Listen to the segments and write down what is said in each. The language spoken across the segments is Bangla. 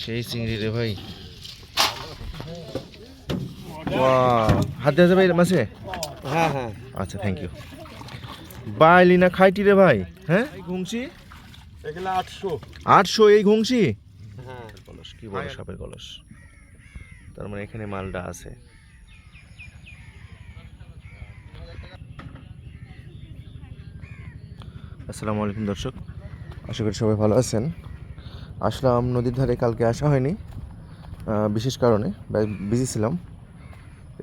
সেই চিংড়ি রে ভাই। হাত দেওয়া যাবে মাছে হ্যাঁ হ্যাঁ। আচ্ছা থ্যাংক ইউ বাইলি না খাইটি রে ভাই হ্যাঁ? ঘুংসি এগুলো আটশো। আটশো এই ঘুংসি? হ্যাঁ। কলস কি বড় সাপের কলস তার মানে এখানে মালটা আছে। আসসালামু আলাইকুম দর্শক আশা করি সবাই ভালো আছেন। আসলাম নদীর ধারে, কালকে আসা হয়নি বিশেষ কারণে বিজি ছিলাম।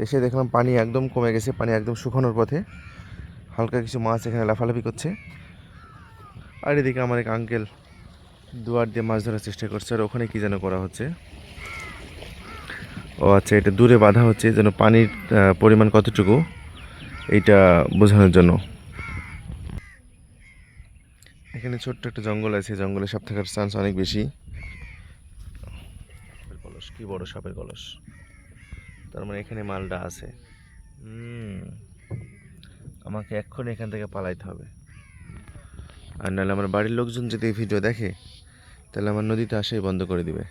এসে দেখলাম পানি একদম কমে গেছে, পানি একদম শুকানোর পথে। হালকা কিছু মাছ এখানে লাফালাফি করছে। আর এদিকে আমার এক আঙ্কেল দুয়ার দিয়ে মাছ ধরার চেষ্টা করছে, আর ওখানে কী যেন করা হচ্ছে। ও আচ্ছা এটা দূরে বাঁধা হচ্ছে, যেন পানির পরিমাণ কতটুকু, এইটা বোঝানোর জন্য। এখানে ছোট্ট একটা জঙ্গল আছে জঙ্গলে সাপ থাকার চান্স অনেক বেশি। কলস, কি বড় সাপের কলস। তার মানে এখানে মালটা আছে। আমাকে এক্ষুনি এখান থেকে পালাইতে হবে। আর নাহলে আমার বাড়ির লোকজন যদি এই ভিডিও দেখে, তাহলে আমার নদীতে আসাই বন্ধ করে দিবে।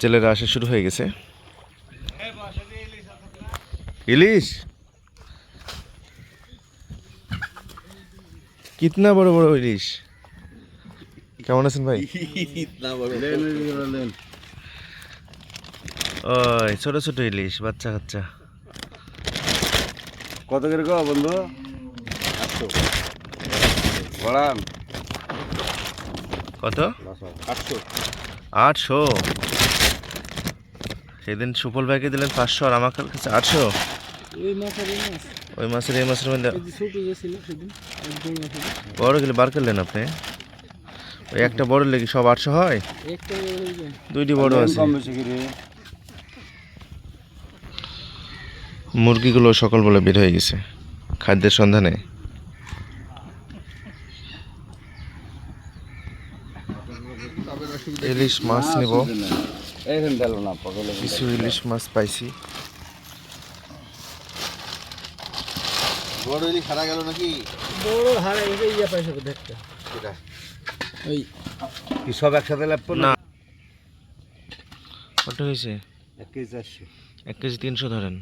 জেলেরা আসা শুরু হয়ে গেছে। ইলিশ? কিতনা বড় বড় ইলিশ? কেমন আছেন ভাই? ওই ছোট ছোট ইলিশ বাচ্চা কাচ্চা। কত করে গো বন্ধু? বড়ান। কত? আটশো। আটশো। সেদিন সুফল ভাইকে দিলেন পাঁচশো আর আমার কাছে আটশো। ওই মাছের এই মাছ। মাসের এই মাসের মধ্যে বড় গেলে বার করলেন আপনি? ওই একটা বড় লেগে সব আটশো হয়? দুইটি বড় আছে। মুরগিগুলো সকালবেলা বের হয়ে গেছে। খাদ্যের সন্ধানে। ইলিশ মাছ নিব। কিছু ইলিশ মাছ পাইছি বড় ইলি খারা গেল নাকি? বড় হারা গেছে ইয়া পাইছে তো দেখতে। ওই। কি সব একসাথে লাগবে না? কত হয়েছে? এক কেজি চারশো। এক কেজি তিনশো ধরেন।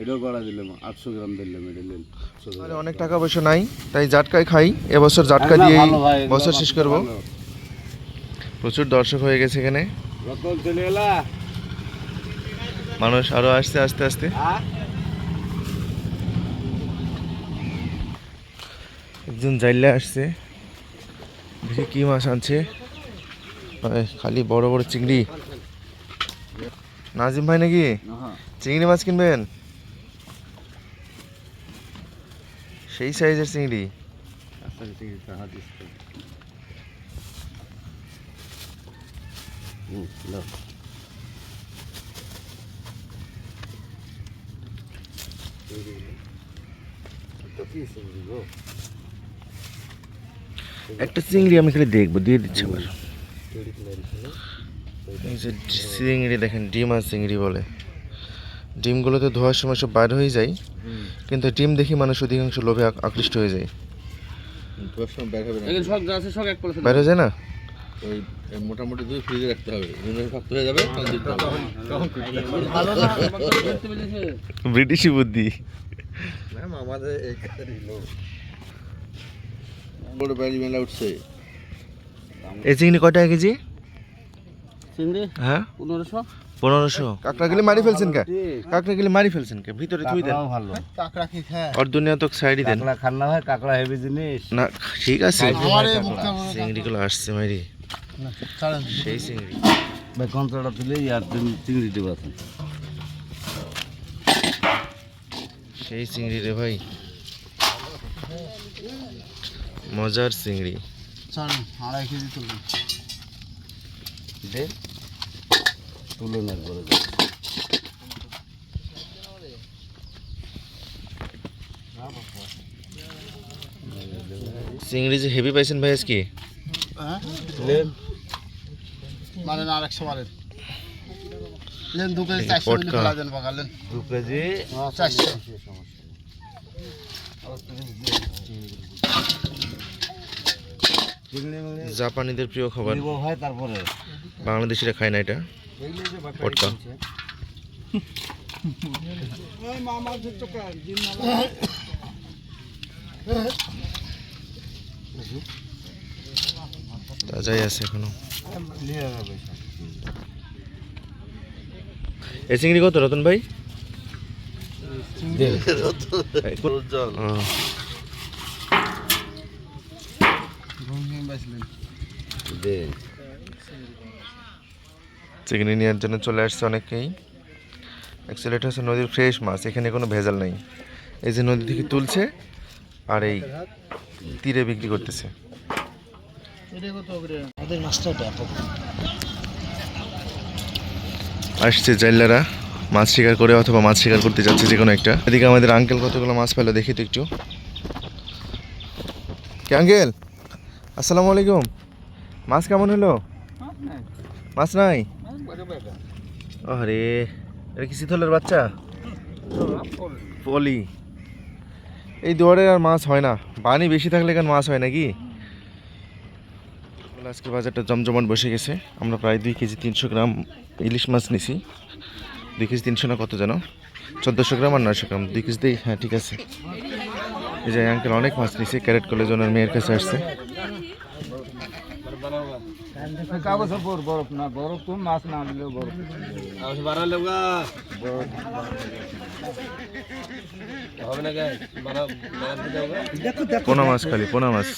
এটাও গড়া দিলাম আটশো গ্রাম দিলাম এটা অনেক টাকা পয়সা নাই তাই জাটকাই খাই। এবছর জাটকা দিয়ে বছর শেষ করব। প্রচুর দর্শক হয়ে গেছে এখানে। মানুষ আরও আসছে আস্তে আস্তে। একজন জাইলে আসছে। দেখি কি মাছ আনছে। খালি বড় বড় চিংড়ি। নাজিম ভাই নাকি? চিংড়ি মাছ কিনবেন? সেই সাইজের চিংড়ি। একটা চিংড়ি আমি খালি দেখব দিয়ে দিচ্ছি যে চিংড়ি দেখেন ডিম আর চিংড়ি বলে। ডিমগুলোতে ধোয়ার সময় সব বাইরে হয়ে যায় কিন্তু ডিম দেখি মানুষ অধিকাংশ লোভে আকৃষ্ট হয়ে যায়। এখানে সব সব এক পয়সা বাইরে হয়ে যায় না? মোটামুটি দুই ফ্রিজে রাখতে হবে। শক্ত হয়ে যাবে ব্রিটিশি বুদ্ধি। আমাদের বড় বাড়ি মেলা উঠছে। এই চিংড়ি কয় টাকা কেজি? চিংড়ি? হ্যাঁ? পনেরোশো? পনেরোশো। কাঁকড়া গেলে মারি ফেলছেন কে? কাঁকড়া গেলে মারি ফেলছেন কে? ভিতরে দেন। ভালো। আর দুনিয়া তো সাইডই দেন। কাঁকড়া খান না হয় কাঁকড়া হেভি জিনিস। না ঠিক আছে। চিংড়িগুলো আসছে মারি সেই চিংড়ি। ভাই কন্ত্রাটা তুলে আর চিং- চিংড়ি দেবো আছে সেই চিংড়ি রে ভাই। মজার চিংড়ি। আড়াই কেজি তুলবো দে তুলে না করে চিংড়ি যে হেভি পাইছেন ভাই আজকে? মানে না আরেকশো মারেন লেন দু কেজি চারশো মিলি পটকা। ফেলা দেন পাকালেন দু কেজি চারশো। জাপানিদের প্রিয় খাবার। হয় তারপরে। বাংলাদেশিরা খায় না এটা। পটকা তাজাই আছে এখনও। এই চিংড়ি কত রতন ভাই? চিংড়ি নেওয়ার জন্য চলে আসছে অনেকেই। অ্যাকচুয়ালি এটা হচ্ছে নদীর ফ্রেশ মাছ এখানে কোনো ভেজাল নেই। এই যে নদী থেকে তুলছে আর এই তীরে বিক্রি করতেছে। আসছে জাইলারা মাছ শিকার করে অথবা মাছ শিকার করতে যাচ্ছে যে কোনো একটা। এদিকে আমাদের আঙ্কেল কতগুলো মাছ পেল দেখি তো একটু। কে আঙ্কেল আসসালামু আলাইকুম। মাছ কেমন হলো? মাছ নাই? আরে, এটা কি শীতলের বাচ্চা? পলি। এই দুয়ারে আর মাছ হয় না। পানি বেশি থাকলে কেন মাছ হয় নাকি? আজকে বাজারটা জমজমাট বসে গেছে। আমরা প্রায় দুই কেজি তিনশো গ্রাম ইলিশ মাছ নিছি। দুই কেজি তিনশো না কত যেন চোদ্দোশো গ্রাম আর নয়শো গ্রাম। দুই কেজি দিয়ে হ্যাঁ ঠিক আছে। এই যে আঙ্কেল অনেক মাছ নিছে, ক্যারেট কলেজ ওনার মেয়ের কাছে আসছে। কাগজ মাছ খালি না বরফ তো মাছ না আনলেও বরফ কাগজ বাড়ালে গা হবে না গাই বাড়া বাড়াতে দাও গা দেখো দেখো পোনা মাছ খালি পোনা মাছ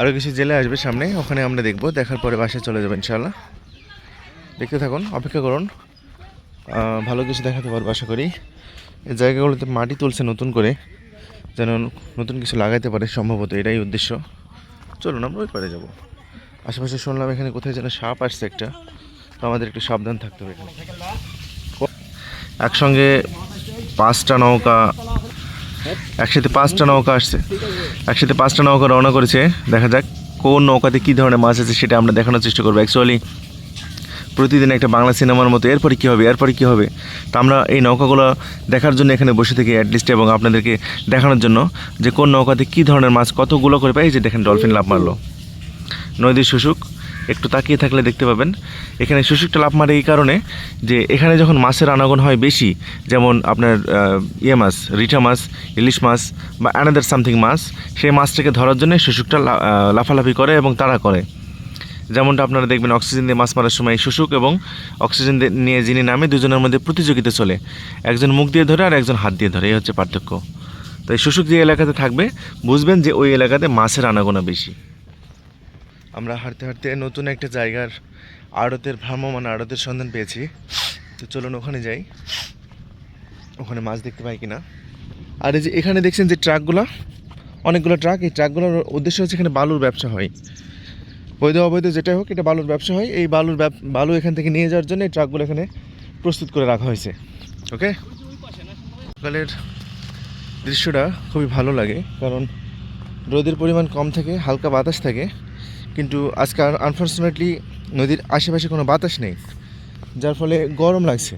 আরও কিছু জেলে আসবে সামনে, ওখানে আমরা দেখব, দেখার পরে বাসায় চলে যাব ইনশাল্লাহ দেখতে থাকুন, অপেক্ষা করুন। ভালো কিছু দেখাতে পারব, আশা করি। এই জায়গাগুলোতে মাটি তুলছে নতুন করে, যেন নতুন কিছু লাগাইতে পারে সম্ভবত, এটাই উদ্দেশ্য। চলুন, আমরা ওই পারে যাব। আশেপাশে শুনলাম এখানে কোথায় যেন সাপ আসছে একটা, তো আমাদের একটু সাবধান থাকতে হবে এখানে। একসঙ্গে পাঁচটা নৌকা, একসাথে পাঁচটা নৌকা আসছে। একসাথে পাঁচটা নৌকা রওনা করেছে। দেখা যাক কোন নৌকাতে কী ধরনের মাছ আছে সেটা আমরা দেখানোর চেষ্টা করব। অ্যাকচুয়ালি প্রতিদিন একটা বাংলা সিনেমার মতো এরপরে কী হবে, এরপরে কী হবে? তা আমরা এই নৌকাগুলো দেখার জন্য এখানে বসে থেকে অ্যাটলিস্ট এবং আপনাদেরকে দেখানোর জন্য যে কোন নৌকাতে কী ধরনের মাছ কতগুলো করে পাই যে দেখেন ডলফিন লাভ মারলো। নদীর শুশুক একটু তাকিয়ে থাকলে দেখতে পাবেন। এখানে শুশুকটা লাভ মারে এই কারণে যে এখানে যখন মাছের আনাগোন হয় বেশি, যেমন আপনার ইয়ে মাছ, রিঠা মাছ, ইলিশ মাছ বা অ্যানাদার সামথিং মাছ, সেই মাছটাকে ধরার জন্য শুশুকটা লা- লাফালাফি করে এবং তাড়া করে। যেমনটা আপনারা দেখবেন, অক্সিজেন দিয়ে মাছ মারার সময় শুশুক এবং অক্সিজেন নিয়ে যিনি নামে দুজনের মধ্যে প্রতিযোগিতা চলে। একজন মুখ দিয়ে ধরে আর একজন হাত দিয়ে ধরে, এই হচ্ছে পার্থক্য। তো এই শুশুক যে এলাকাতে থাকবে, বুঝবেন যে ওই এলাকাতে মাছের আনাগোনা বেশি। আমরা হাঁটতে হাঁটতে নতুন একটা জায়গার আড়তের ভ্রাম্যমান আড়তের সন্ধান পেয়েছি। তো চলুন ওখানে যাই। ওখানে মাছ দেখতে পাই কিনা। আর এই যে এখানে দেখছেন যে ট্রাকগুলো, অনেকগুলো ট্রাক, এই ট্রাকগুলোর উদ্দেশ্য হচ্ছে এখানে বালুর ব্যবসা হয়। বৈধ অবৈধ যেটাই হোক, এটা বালুর ব্যবসা হয়। এই বালুর বালু এখান থেকে নিয়ে যাওয়ার জন্য এই ট্রাকগুলো এখানে প্রস্তুত করে রাখা হয়েছে। ওকে? সকালের দৃশ্যটা খুবই ভালো লাগে, কারণ রোদের পরিমাণ কম থাকে, হালকা বাতাস থাকে। কিন্তু আজকে আনফর্চুনেটলি নদীর আশেপাশে কোনো বাতাস নেই, যার ফলে গরম লাগছে।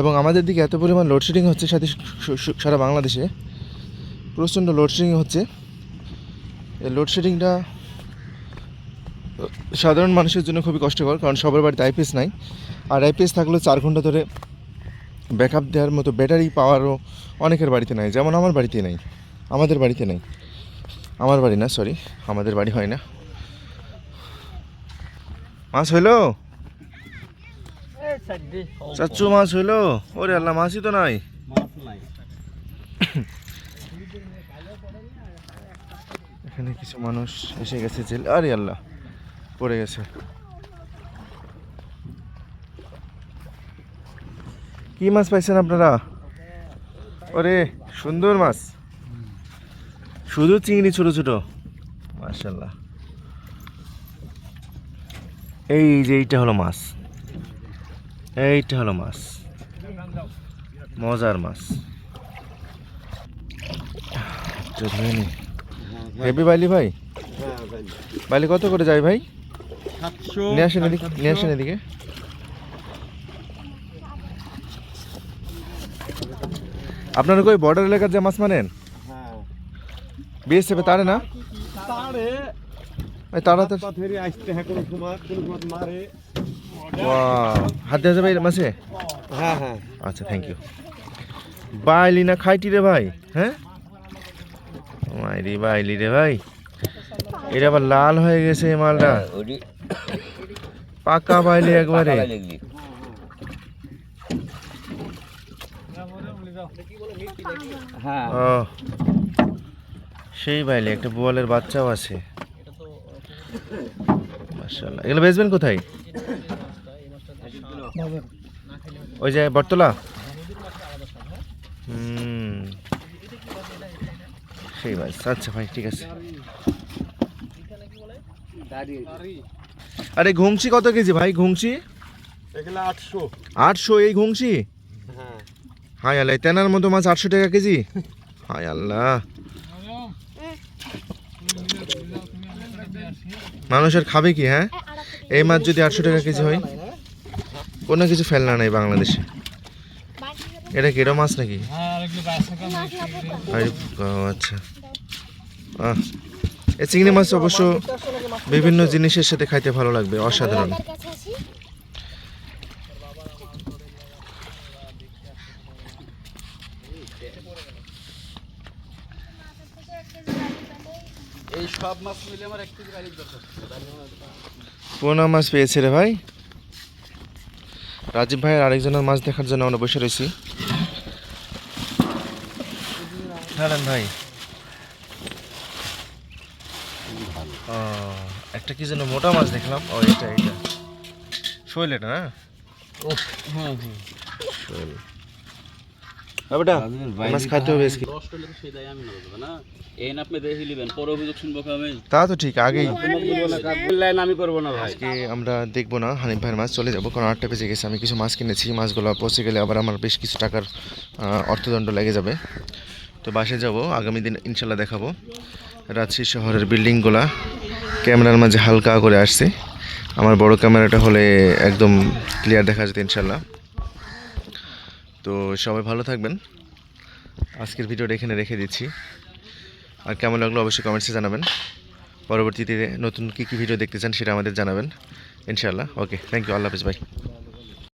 এবং আমাদের দিকে এত পরিমাণ লোডশেডিং হচ্ছে, সাথে সারা বাংলাদেশে, প্রচণ্ড লোডশেডিং হচ্ছে। এই লোডশেডিংটা সাধারণ মানুষের জন্য খুবই কষ্টকর, কারণ সবার বাড়িতে আইপিএস নাই। আর আইপিএস থাকলেও চার ঘণ্টা ধরে ব্যাকআপ দেওয়ার মতো ব্যাটারি পাওয়ারও অনেকের বাড়িতে নাই, যেমন আমার বাড়িতে নাই, আমাদের বাড়িতে নেই। আমার বাড়ি না সরি আমাদের বাড়ি হয় না। মাছ হইল? চাচ্চু মাছ হইল? ওরে আল্লাহ, মাছই তো নাই নাই। এখানে কিছু মানুষ এসে গেছে জেল, আরে আল্লাহ, পড়ে গেছে। কি মাছ পাইছেন আপনারা? ওরে, সুন্দর মাছ। শুধু চিংড়ি ছোট ছোট। মার্শাল্লাহ এই যে এইটা হলো মাছ। এইটা হলো মাছ। মজার মাছ। হেভি বাইলি ভাই? বাইলি কত করে যায় ভাই? নিয়ে আসেন এদিকে নিয়ে আসেন এদিকে। আপনারা কই বর্ডার এলাকার যে মাছ মানেন? বিএসএফে তারে না? তারে। এই তারা তো পাথেরি আসতে হ্যাঁ কোনো সময় কোনো সময় মারে। ওয়াও। হাত দেওয়া যাবে মাছে হ্যাঁ হ্যাঁ। আচ্ছা থ্যাংক ইউ বাইলি না খাইটি রে ভাই হ্যাঁ? মাইরি বাইলি রে ভাই। এটা আবার লাল হয়ে গেছে মালটা। পাকা বাইলি একবারে। হ্যাঁ। ও। সেই বাইলে একটা বোয়ালের বাচ্চাও আছে। মাশাআল্লাহ। এগুলো বেচবেন কোথায়? ওই যে বটতলা? হুম। সেই মাছ আচ্ছা ভাই ঠিক আছে। আরে ঘুংসি কত কেজি ভাই ঘুংসি? আটশো। আটশো এই ঘুংসি? হ্যাঁ। হাই আল্লাহ তেনার মতো মাছ আটশো টাকা কেজি? হাই আল্লাহ। মানুষের খাবে কি হ্যাঁ? এই মাছ যদি আটশো টাকা কেজি হয়, কোনো কিছু ফেলনা নেই বাংলাদেশে। এটা কি, এটা মাছ নাকি? আচ্ছা। এই চিংড়ি মাছ অবশ্য বিভিন্ন জিনিসের সাথে খাইতে ভালো লাগবে, অসাধারণ। এই সব মাছ মিলে আমার এক কেজি দরকার। পোনা মাছ পেয়েছে রে ভাই। রাজীব ভাইয়ের আরেকজনের মাছ দেখার জন্য আমরা বসে রয়েছি। হ্যাঁ ভাই। একটা কি যেন মোটা মাছ দেখলাম। ও এটা এটা। শৈল এটা না? ও হ্যাঁ হ্যাঁ। শৈল। হ্যাঁ মাছ খাইতে হবে আজকে। তা তো ঠিক আগেই। আমি করব না আজকে আমরা দেখব না হানিফ ভাইয়ের মাছ চলে যাব কারণ আটটা বেজে গেছে আমি কিছু মাছ কিনেছি মাছগুলো পচে গেলে আবার আমার বেশ কিছু টাকার অর্থদণ্ড লেগে যাবে। তো বাসে যাব আগামী দিন ইনশাল্লাহ দেখাবো। রাজশাহী শহরের বিল্ডিংগুলা ক্যামেরার মাঝে হালকা করে আসছে। আমার বড় ক্যামেরাটা হলে একদম ক্লিয়ার দেখা যেত ইনশাল্লাহ। তো সবাই ভালো থাকবেন। আজকের ভিডিওটা এখানে রেখে দিচ্ছি। আর কেমন লাগল অবশ্যই কমেন্টসে জানাবেন। পরবর্তীতে নতুন কী কী ভিডিও দেখতে চান সেটা আমাদের জানাবেন। ইনশাআল্লাহ। ওকে থ্যাংক ইউ আল্লাহ হাফিজ ভাই